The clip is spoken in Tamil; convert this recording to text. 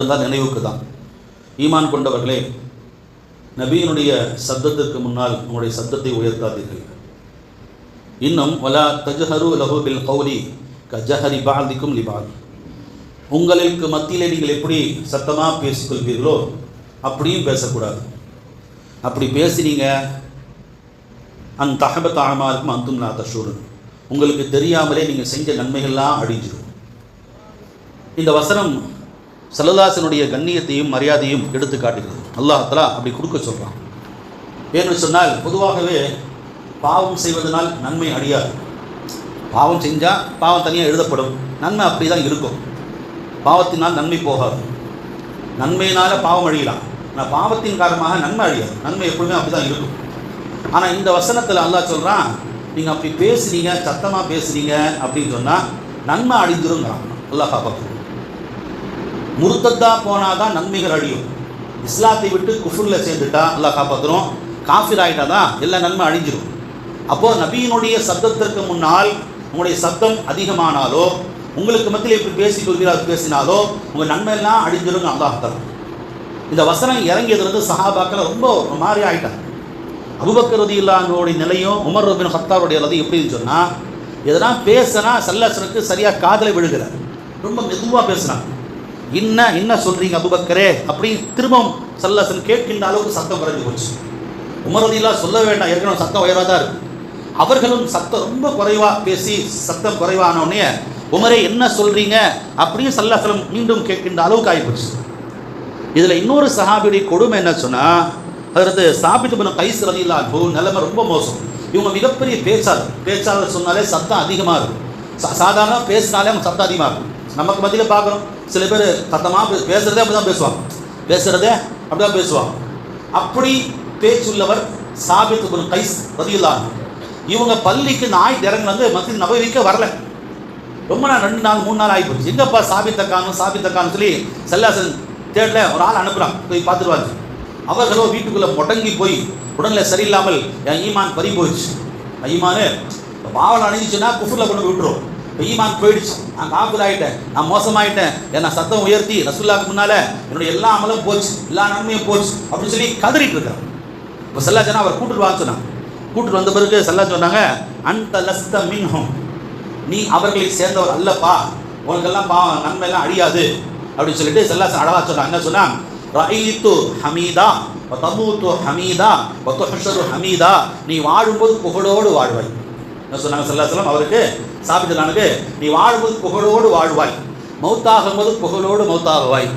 இருந்தால் நினைவுக்கு தான். ஈமான் கொண்டவர்களே நபியினுடைய சப்தத்திற்கு முன்னால் உங்களுடைய சப்தத்தை உயர்த்தாதீர்கள். இன்னும் வலா தஜஹரு லஹு பில் கௌரி கஜஹரி பாதிக்கும் லிபால் உங்களுக்கு மத்தியில் நீங்கள் எப்படி சத்தமாக பேசிக்கொள்வீர்களோ அப்படியும் பேசக்கூடாது. அப்படி பேசினீங்க அந் தகபத் ஆமாருக்கும் அந்தும் நான் தஷூரன். உங்களுக்கு தெரியாமலே நீங்கள் செஞ்ச நன்மைகள்லாம் அழிஞ்சிடும் இந்த வசனம் சல்லதாசனுடைய கண்ணியத்தையும் மரியாதையும் எடுத்து காட்டுகிறது. அல்லாஹலா அப்படி கொடுக்க சொல்கிறான் ஏன்னு சொன்னால் பொதுவாகவே பாவம் செய்வதனால் நன்மை அழியாது பாவம் செஞ்சால் பாவம் தனியாக எழுதப்படும். நன்மை அப்படி தான் இருக்கும். பாவத்தினால் நன்மை போகாது. நன்மையினால் பாவம் அழியலாம். ஆனால் பாவத்தின் காரணமாக நன்மை அழியாது. நன்மை எப்பொழுதுமே அப்படி தான் இருக்கும். ஆனால் இந்த வசனத்தில் அல்லாஹ் சொல்கிறான் நீங்கள் அப்படி பேசுனீங்க சத்தமாக பேசுனீங்க அப்படின்னு சொன்னால் நன்மை அழிஞ்சிருங்கிறான் அல்லாஹா காப்பாற்று முருத்தத்தா போனால் தான் நன்மைகள் அழியும். இஸ்லாத்தை விட்டு குஃபுரில் சேர்ந்துட்டா நல்லா காப்பாற்றுறோம் காஃபிர் ஆகிட்டா தான் எல்லா நன்மை அழிஞ்சிடும் அப்போது நபியினுடைய சப்தத்திற்கு முன்னால் உங்களுடைய சத்தம் அதிகமானாலோ உங்களுக்கு மத்தியில் எப்படி பேசி கொள்கிறார் பேசினாலோ உங்கள் நன்மையெல்லாம் அழிஞ்சிருங்க அல்லாஹ் இந்த வசனம் இறங்கியதுலேருந்து சஹாபாக்கள் ரொம்ப மாறி ஆகிட்டாங்க ஆயிட்டாங்க. அபுபக்கர் ரதி நிலையும் உமர் ரபின் ஹத்தாருடைய நிலையும் எப்படின்னு சொன்னால் எதனா பேசுனா சல்லாசனுக்கு சரியாக காதலை விழுகிறார். ரொம்ப மெதுவாக பேசுனாங்க என்ன என்ன சொல்கிறீங்க அபுபக்கரே? அப்படின்னு திரும்பவும் சல்லாசன் கேட்கின்ற அளவுக்கு சத்தம் குறைஞ்சு போச்சு. உமரதிலாம் சொல்ல வேண்டாம் ஏற்கனவே சத்தம் உயர்வாக தான் இருக்கு. அவர்களும் சத்தம் ரொம்ப குறைவாக பேசி சத்தம் குறைவானோடனே உமரே என்ன சொல்கிறீங்க அப்படின்னு சல்லாசலம் மீண்டும் கேட்கின்ற அளவுக்கு ஆகிப்போச்சு இதில் இன்னொரு சஹாபியுடைய கொடுமை என்ன சொன்னால் அதற்கு சாப்பிட்டு பண்ண கைஸ் ரதியில்லா நிலைமை ரொம்ப மோசம். இவங்க மிகப்பெரிய பேச்சாளர். பேச்சாளர் சொன்னாலே சத்தம் அதிகமாக இருக்கும். சா சாதாரண பேசினாலே அவங்க சத்தம் அதிகமாக இருக்கும். நமக்கு மத்தியில் பார்க்குறோம் சில பேர் சத்தமாக பேசுகிறதே அப்படி தான் பேசுவாங்க. பேசுகிறதே அப்படி தான் பேசுவாங்க. அப்படி பேச்சுள்ளவர் சாபித்து பண்ண கைஸ் பதிலாக இவங்க பள்ளிக்கு நாய் இறங்கி வந்து மத்திய நபவிக்க வரல. ரொம்ப நாள் ரெண்டு நாள் மூணு நாள் ஆகிப்போச்சு எங்கப்பா சாபித்தக்கானும் சாபித்தக்கான்னு சொல்லி செல்லாசன் தேடல ஒரு ஆள் அனுப்புகிறான் போய் பார்த்துருவாங்க. அவர்களோ வீட்டுக்குள்ளே முடங்கி போய் உடல்நிலை சரியில்லாமல் என் ஈமான் பறி போயிடுச்சு. ஈமானு பாவல் அணிஞ்சிச்சுன்னா குஃபுரில் கொண்டு போய் விட்டுரும் ஈமான் போயிடுச்சு. நான் காப்பீர் ஆகிட்டேன் நான் மோசமாயிட்டேன். என்ன சத்தம் உயர்த்தி ரசுல்லாக்கு முன்னால் என்னுடைய எல்லா அமலும் போச்சு. எல்லா நன்மையும் போச்சு. அப்படின்னு சொல்லி கதறிட்டு இருக்கார். இப்போ செல்லா சொன்னா அவர் கூட்டுட்டு வாங்க சொன்னாங்க. கூட்டுட்டு வந்த பிறகு செல்லா சொன்னாங்க அந்த லஸ்த மின்ஹம். நீ அவர்களை சேர்ந்தவர் அல்லப்பா. உனக்கெல்லாம் பாவம் நன்மையெல்லாம் அழியாது. அப்படின்னு சொல்லிட்டு செல்லா அழகா சொன்னாங்க. என்ன சொன்னாங்க ரயித்து ஹமீதா தமூத்து ஹமீதா ஹமீதா. நீ வாழும்போது புகழோடு வாழ்வாய். சொன்னாங்க செல்லாசலம் அவருக்கு சாபித்தலானுக்கு நீ வாழும்போது புகழோடு வாழ்வாய். மௌத்தாகும்போது புகழோடு மௌத்தாகுவாய்.